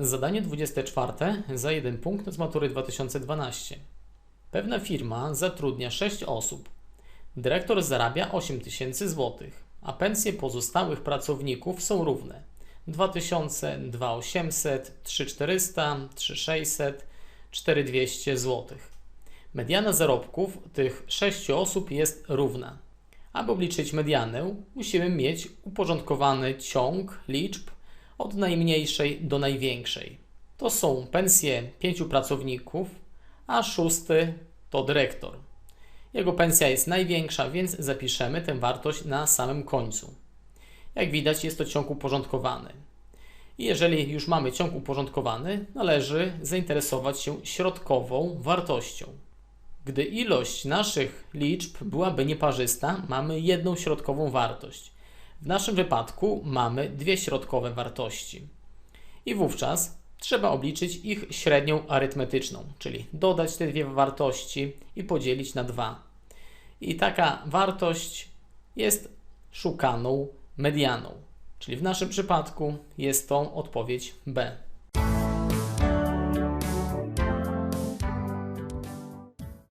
Zadanie 24 za jeden punkt z matury 2012. Pewna firma zatrudnia 6 osób. Dyrektor zarabia 8 tysięcy złotych, a pensje pozostałych pracowników są równe. 2000, 2800, 3400, 3600, 4200 złotych. Mediana zarobków tych 6 osób jest równa. Aby obliczyć medianę, musimy mieć uporządkowany ciąg liczb od najmniejszej do największej. To są pensje pięciu pracowników, a szósty to dyrektor. Jego pensja jest największa, więc zapiszemy tę wartość na samym końcu. Jak widać, jest to ciąg uporządkowany. I jeżeli już mamy ciąg uporządkowany, należy zainteresować się środkową wartością. Gdy ilość naszych liczb byłaby nieparzysta, mamy jedną środkową wartość. W naszym wypadku mamy dwie środkowe wartości. I wówczas trzeba obliczyć ich średnią arytmetyczną, czyli dodać te dwie wartości i podzielić na 2. I taka wartość jest szukaną medianą, czyli w naszym przypadku jest to odpowiedź B.